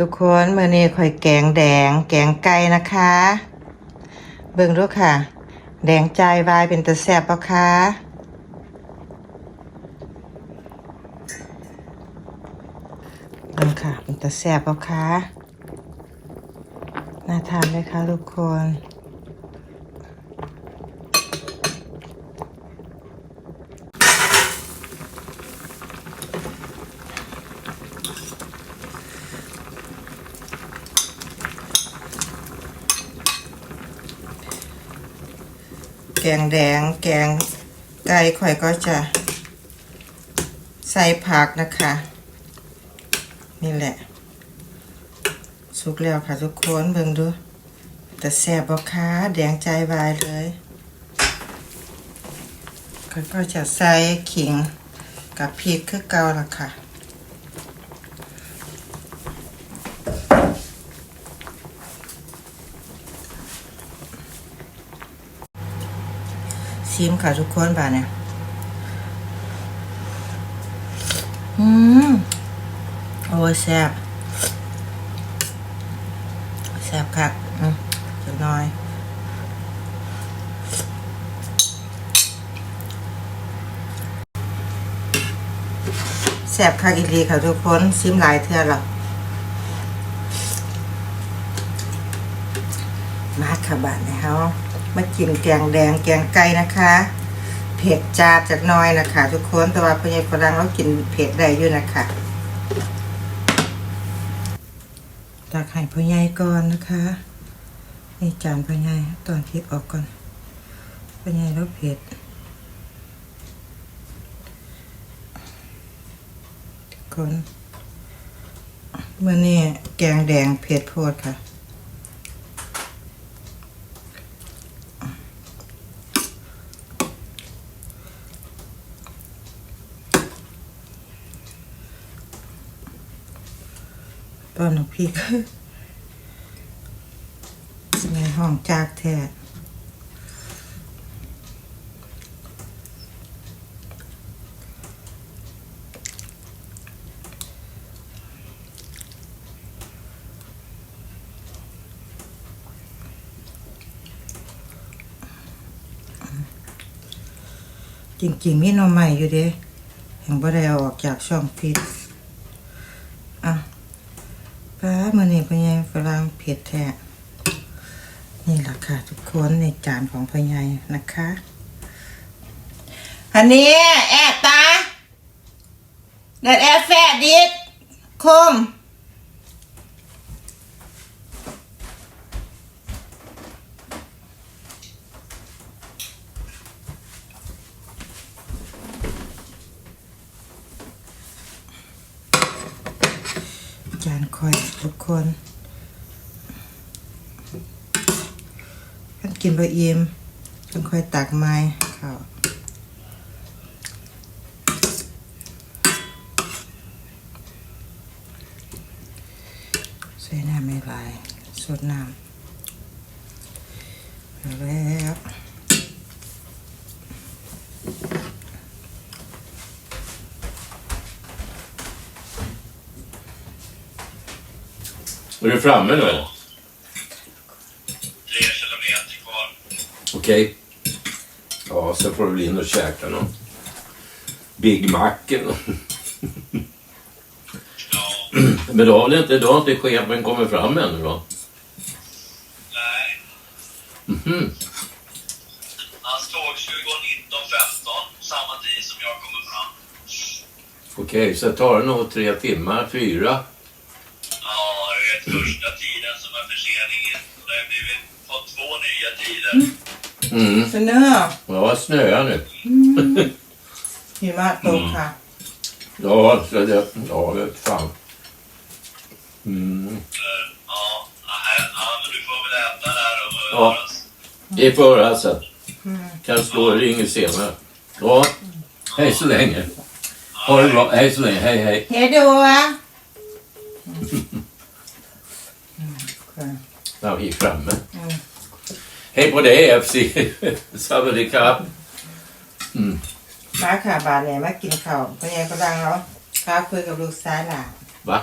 ทุกคนเมื่อนี้ข่อยแกงแดง แกงไก่นะคะ เบิ่งดูค่ะ แดงใจวายเป็นตะแสบปะคะเบิ่งค่ะ เป็นตะแสบปะคะน่าทานไหมคะทุกคน แกงแดง แกงไก่ข่อยก็จะใส่ผักนะคะ นี่แหละสุกแล้วค่ะทุกคนเบิ่งดู แต่แซบบ่คะแดงใจวายเลยข่อยก็จะใส่ขิงกับพริกคือเก่าละค่ะ ชิมค่ะทุกคนบ่าเนี่ยอืมโอ้ยแซ่บแซ่บค่ะอืมจะน้อยแซ่บคักอีหลีค่ะทุกคนชิมหลายเทื่อแล้วมาค่ะบาดนี้เฮา มากินแกงแดงแกงไก่นะคะเผ็ดจาจากน้อยนะคะ ทุกคนแต่ว่าพญายฝรั่งเรากินเผ็ดได้อยู่นะคะตักให้พ่อใหญ่ก่อนนะคะนี่จานพ่อใหญ่ตอนพริกออกก่อนพญ่แล้วเผ็ดคนเมื่อนี้แกงแดงเผ็ดโพดค่ะ ตอนพี่ก็ในห้องจากแท้จริงๆมีหน่อใหม่อยู่เด้ยังบ่ได้เอาออกจากช่องฟิตอะ ป้ามันนี่ พญายฝรั่งเผ็ดแท้นี่แหละค่ะ ทุกคนในจานของพญายนะคะ อันนี้ แอดตาเด็ดแอดแฟดดิคม คอยทุกคนกันกินบะเอียมกันค่อยตักไม้ข้าวใส่น้ำไม่ไหลายสดน้ำเอาแล้ว Är du framme nu eller? Tre kilometer kvar. Okej. Ja, sen får du väl in och käka någon Big Mac eller. Ja, Men då har väl inte, då har inte chefen kommit fram ännu då? nej. Mhm. Hans tågtur går 19.15, samma tid som jag kommer fram. Okej, så tar det nog tre timmar, fyra första tiden som var förseningen. Och det har blivit, fått två nya tider. Mm. mm. Snö. Ja, snöar nu. Mm. Himatåka. Mm. Ja, så det... Ja, vet fan. Mm. Ja, ja, men du får väl äta där och ja. Mm. Vi får höra sen. Kanske slå och ringer senare. Ja, hej så länge. Ha det bra. Hej så länge. Hej, hej. Hej då. ดโอะ Ja, vi är framme. Mm. Hej på dig FC. Sawadee มาค่ะบานเนี่ยมากินข้าวพญายฝรั่งแล้วข้าคุยกับลูกสาวหล่ะ Va?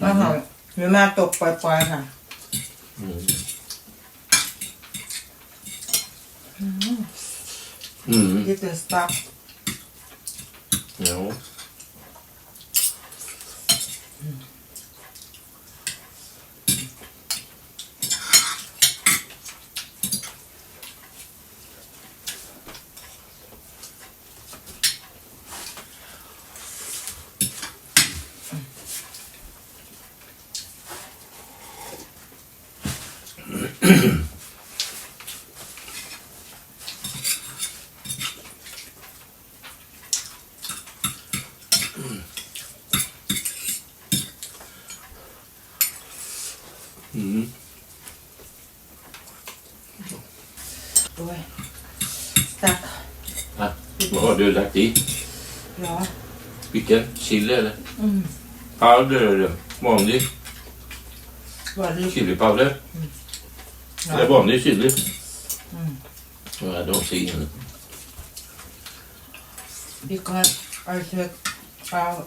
มาหอมมีมาตกปล่อยๆค่ะ Mm. Lite stuff. Ja. Mm. Vad har du lagt i? Ja. Vilken? Chili eller? Mm. Powder eller vanlig Var det chili powder? Eller Ja. vanlig chili? Mm. Ja, I don't see any. Because I said, uh,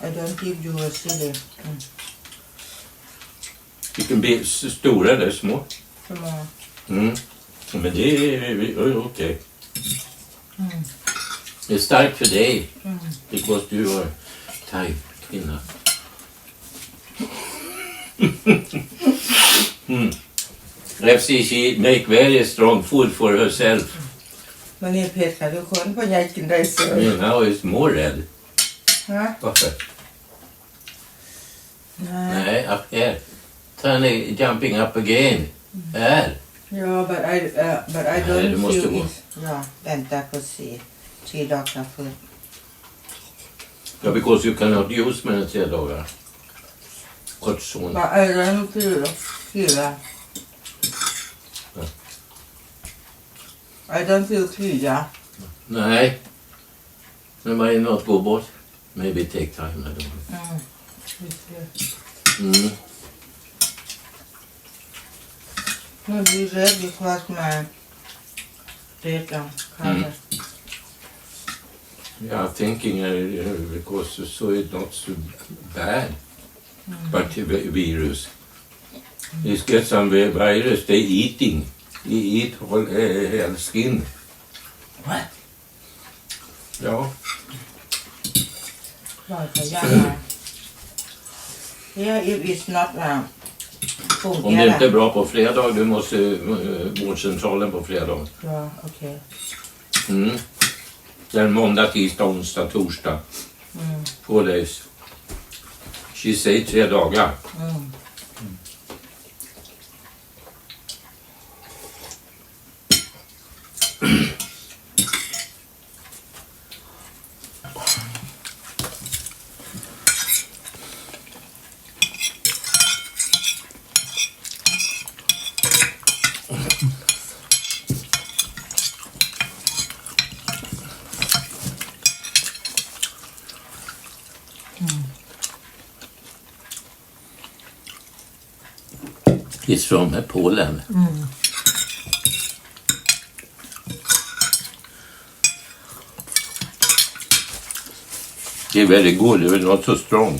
I don't give you a chili. Mm. Vilken bit? Stora eller små? On. Mm. Men det är okej. Mm. Det är starkt för dig. Mm. Because du är thai kvinna. mm. FC she make very strong food for herself. มันนี่เผ็ดค่ะทุกคนพ่อใหญ่กินได้เสือ You now is more red. ฮะ Varför? นะ Nej, up here. Sen är jumping up again. Här. Ja, but I, uh, but I Nej, don't du måste feel gå. it. Ja, vänta på se. three dogs för. Yeah, because you cannot use many dagar. Quite soon. But I learned to feel I don't feel clear. Nej. Det might not go bort. Maybe take time, I don't know. Mm. Mm. Maybe red because my data color. Mm. Yeah, thinking uh, because so it's not so bad. But the vi- virus. It's get some vi- virus they eating. They eat whole uh, skin. What? Ja. If it's not uh, Om du inte är bra på fredag, du måste uh, vårdcentralen på fredag. Ja, okej. Mm. Den måndag, tisdag, onsdag, torsdag. Mm. Days. She say tre dagar. Mm. It's from Polen. Det är väldigt good, det är not so strong.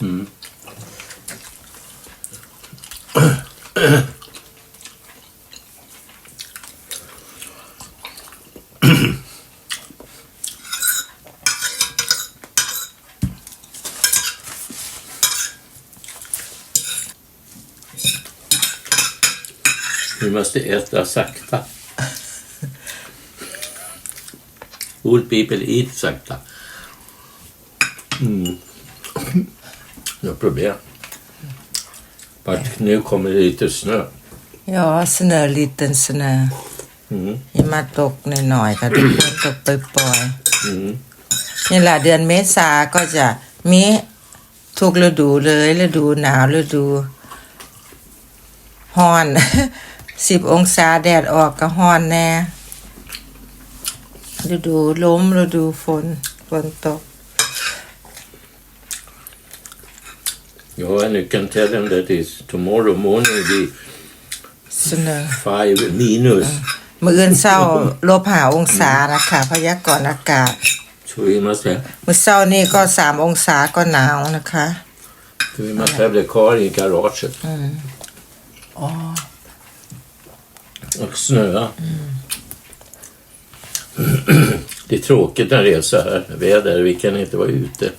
Mm. Vi måste äta sakta. Old people eat sakta. Mm. No problem. But nu kommer det lite snö. Ja, snö, liten snö. Mm. หิมะตกหน่อยๆค่ะทุกคนตกปล่อย Mm. ๆนี่แหละเดือนเมษาก็จะมีทุกฤดูเลยฤดูหนาวฤดูฮ้อน สิบองศาแดดออกก็ฮ้อนแน่ฤดูลมฤดูฝนฝนตก Ja, and you can tell them that it's tomorrow morning will be เสนอ five minus. มื่ออื่นเศร้าลบหาองศานะคะพยากรณ์อากาศ So we must have, มื้อเช้านี่ก็สามองศาก็หนาวนะคะ so we must have the car i garaget. Och snöa. Det är tråkigt när det är så här väder. Vi kan inte vara ute.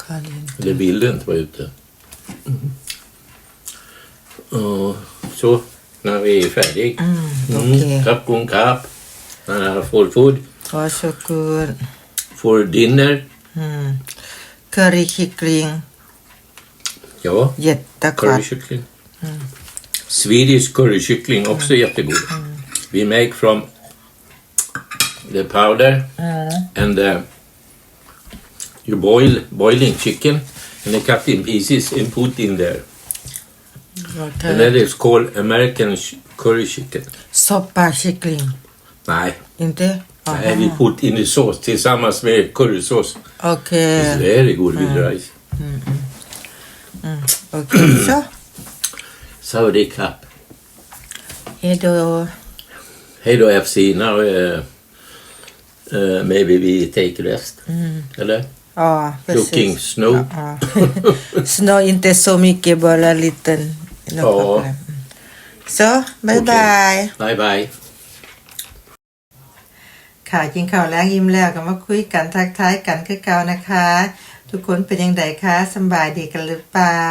คาลิน Eller vill inte vara ute. Och så, när vi är färdiga. okej. Mm, Kapp gung kapp. Uh, for food. ขอชกุน For dinner. เคอรี่คิกลิง Ja, เย็ดต Swedish currykyckling, också mm. jättegod. Mm. We make from the powder mm. and the, you boil boiling chicken and they cut in pieces and put in there. Okay. And that is called American curry chicken. Soppa kyckling? Nej. Inte? Nej, vi put in i sås tillsammans med currysås. Okej. Okay. It's very good with mm. rice. Mm. Mm. Okej, okay. så. อ Saudi cup. เฮโด Hej då FC. Now uh, uh, maybe we take rest. Eller? อ๋อ Looking snow. อ๋อ snow inte så mycket bara liten Ja. så bye Okej. bye Bye bye. ค่ะกินข้าวแล้วยิ้มแล้วก็มาคุยกันทักทายกันคือเก่านะคะ ทุกคนเป็นยังไงคะสบายดีกันหรือเปล่า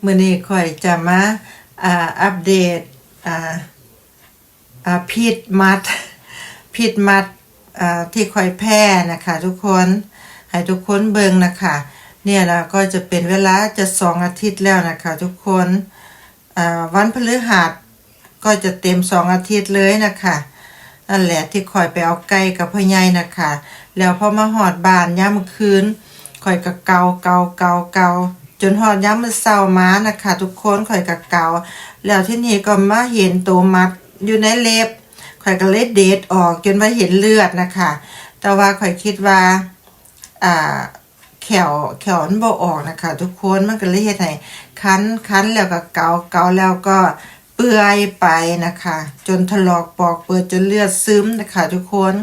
เมื่อนี้ค่อยจะมาอ่าอัปเดตอ่าอ่าพิษมัดพิษมัดอ่าที่ค่อยแพร่นะคะ ทุกคนให้ทุกคนเบิ่งนะคะ เนี่ยนะก็จะเป็นเวลาจะสองอาทิตย์แล้วนะคะ ทุกคนอ่าวันพฤหัสก็จะเต็มสองอาทิตย์เลยนะคะ นั่นแหละที่คอยไปเอาไก่กับพ่อใหญ่นะคะแล้วพอมาหอดบานย่ามคืนคอยกะเกาเกาเกาเกาจนหอดย่ามมื้อเช้ามานะคะ ทุกคนคอยกะเกาแล้วที่นี่ก็มาเห็นตัวมัดอยู่ในเล็บคอยก็เลยเดดออกจนมาเห็นเลือดนะคะ แต่ว่าคอยคิดว่า อ่า แขวแขวนบ่ออกนะคะ ทุกคนมันก็เลยเฮ็ดให้คันคันแล้วก็เกาเกาแล้วก็ ปื่อยไปนะคะ จนถลอกปอกเปิดจนเลือดซึมนะคะทุกคน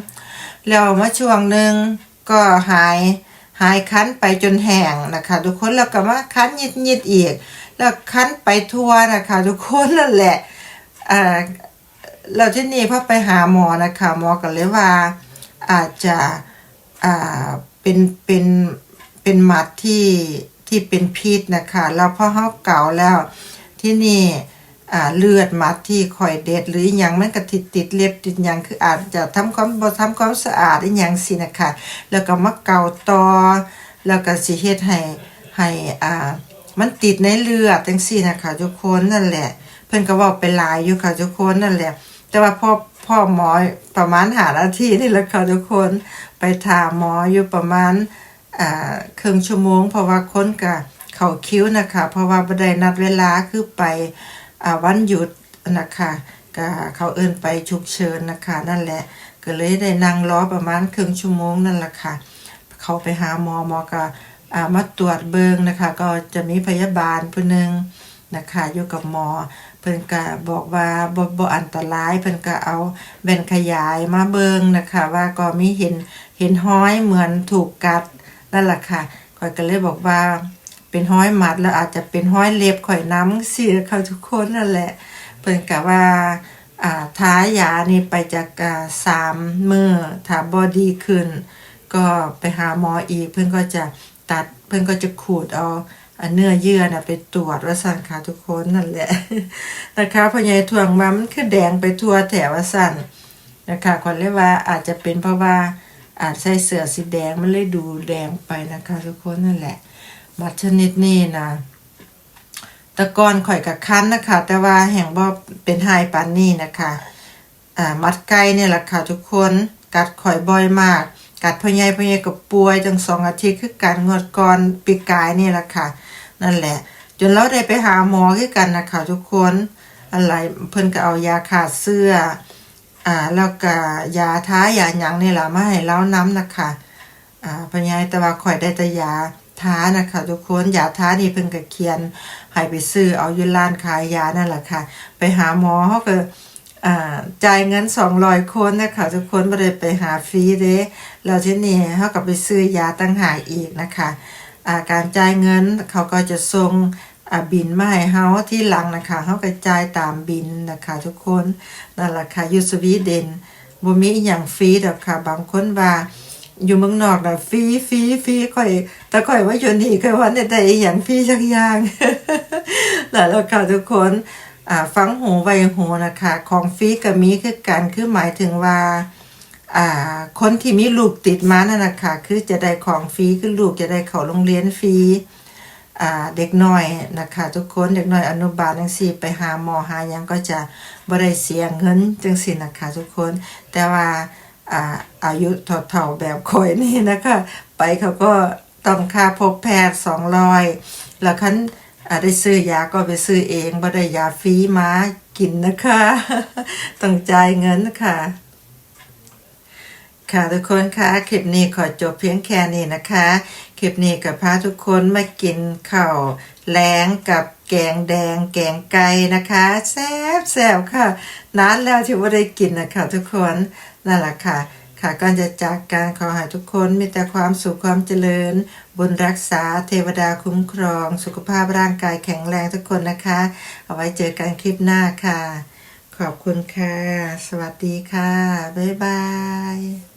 แล้วมาช่วงหนึ่งก็หายหายคันไปจนแห้งนะคะ ทุกคนแล้วก็มาคันยิดยิดๆอีก แล้วคันไปทั่วนะคะ ทุกคนนั่นแหละอ่าแล้วที่นี่พอไปหาหมอนะคะหมอก็เลยว่าอาจจะอ่าเป็นเป็นเป็นหมัดที่ที่เป็นพิษนะคะแล้วพอเขาเก่าแล้วที่นี่ อ่าเลือดมัดที่คอยเด็ดหรืออย่างมันก็ติดติดเล็บติดหยังคืออาจจะทำความบ่ทำความสะอาดอีหยังสินะคะแล้วก็มาเกาต่อแล้วก็สิเฮ็ดให้ให้อ่ามันติดในเลือดจังซี่นะคะทุกคนนั่นแหละ เพิ่นก็เว้าไปหลายอยู่ค่ะทุกคนนั่นแหละ แต่ว่าพ่อพ่อหมอประมาณหานาทีนี่แหละค่ะทุกคนไปถามหมออยู่ประมาณอ่าครึ่งชั่วโมง เพราะว่าคนก็เข้าคิวนะคะ เพราะว่าบ่ได้นัดเวลาคือไป วันหยุดนะคะก็เขาเอินไปฉุกเฉินนะคะ นั่นแหละก็เลยได้นั่งรอประมาณครึ่งชั่วโมงนั่นแหละค่ะ เขาไปหาหมอหมอก็อ่ามาตรวจเบิงนะคะ ก็จะมีพยาบาลผู้หนึ่งนะคะอยู่กับหมอเพิ่นก็บอกว่าบ่บ่อันตรายเพิ่นก็เอาแว่นขยายมาเบิงนะคะ ว่าก็มีเห็นเห็นห้อยเหมือนถูกกัดนั่นแหละค่ะข่อยก็เลยบอกว่า เป็นห้อยหมัดแล้วอาจจะเป็นห้อยเล็บข่อยน้ำเสียค่ะทุกคนนั่นแหละเพิ่นกะว่าอ่าท้ายานี่ไปจากสามมือถ้าบอดีขึ้น ก็ไปหาหมออีก เพื่อนก็จะตัดเพื่อนก็จะขูดเอาเนื้อเยื่อน่ะไปตรวจว่าสั่นค่ะทุกคนนั่นแหละนะคะพญ่ถ่วงมามันคือแดงไปทั่วแถวว่าสั่นนะคะคนเรียกว่าอาจจะเป็นเพราะว่าอาจใส่เสื้อสีแดงมันเลยดูแดงไปนะคะ ทุกคนนั่นแหละ มัดชนิดนี้นะตะกอนข่อยกับคันนะคะ แต่ว่าแห่งบ่เป็นไฮปานนี่นะคะอ่ามัดไก่เนี่ยแหละค่ะทุกคนกัดข่อยบ่อยมาก กัดพ่อใหญ่พ่อใหญ่กับป่วยจังสองอาทิตย์คือการงวดก่อนปีกายนี่แหละค่ะ นั่นแหละ จนเราได้ไปหาหมอคือกันนะคะทุกคนอะไรเพิ่นก็เอายาขาดเสื้ออ่าแล้วก็ยาท้ายาหยังนี่แหละมาให้เราน้ำนะคะอ่าพญายต่ว่าข่อยได้แต่ยา ท้านะคะทุกคนยาท้านี่เพิ่นก็เขียนให้ไปซื้อเอาอยู่ร้านขายยานั่นแหละค่ะ ไปหาหมอเขาก็จ่ายเงินสองร้อยคนนะคะทุกคนไม่ได้ไปหาฟรีเด้แล้วที่นี่เขาก็ไปซื้อยาตั้งหากอีกนะคะอาการจ่ายเงินเขาก็จะส่งบินมาให้เฮาที่หลังนะคะเขาก็จ่ายตามบินนะคะทุกคนนั่นแหละค่ะยูสวีเดนบ่มีอย่างฟรีดอกค่ะบางคนว่าอยู่เมืองนอกนะฟรีฟรีฟรีค่อย แต่ค่อยว่าอยู่นี่ค่อยว่าได้ได้อหย่างฟรีสักยางแล้วล่ะค่ะทุกคนฟังหูไวหูนะคะ ของฟรีกับมีคือกันคือหมายถึงว่าคนที่มีลูกติดมานั่นนะคะคือจะได้ของฟรีคือลูกจะได้เข้าโรงเรียนฟรีเด็กน้อยนะคะ ทุกคนเด็กน้อยอนุบาลจังซี่ไปหาหมอหายังก็จะบ่ได้เสียเงินจังซี่นะคะ ทุกคนแต่ว่าอาอายุเท่าๆแบบคอยนี่นะคะ ไปเขาก็ ต้องค่าพบแพทย์200แล้วคันได้ซื้อยาก็ไปซื้อเองบ่ได้ยาฟรีมากินนะคะ ต้องจ่ายเงินค่ะ ค่ะทุกคนคะคลิปนี้ขอจบเพียงแค่นี้นะคะ คลิปนี้กับพาทุกคนมากินข้าวแล้งกับแกงแดง แกงไก่นะคะแซ่บแซ่บค่ะนานแล้วที่ว่าได้กินนะคะทุกคนนั่นแหละค่ะ ค่ะก่อนจะจากการขอให้ทุกคนมีแต่ความสุขความเจริญ บุญรักษาเทวดาคุ้มครอง สุขภาพร่างกายแข็งแรงทุกคนนะคะ เอาไว้เจอกันคลิปหน้าค่ะ ขอบคุณค่ะ สวัสดีค่ะ บ๊ายบาย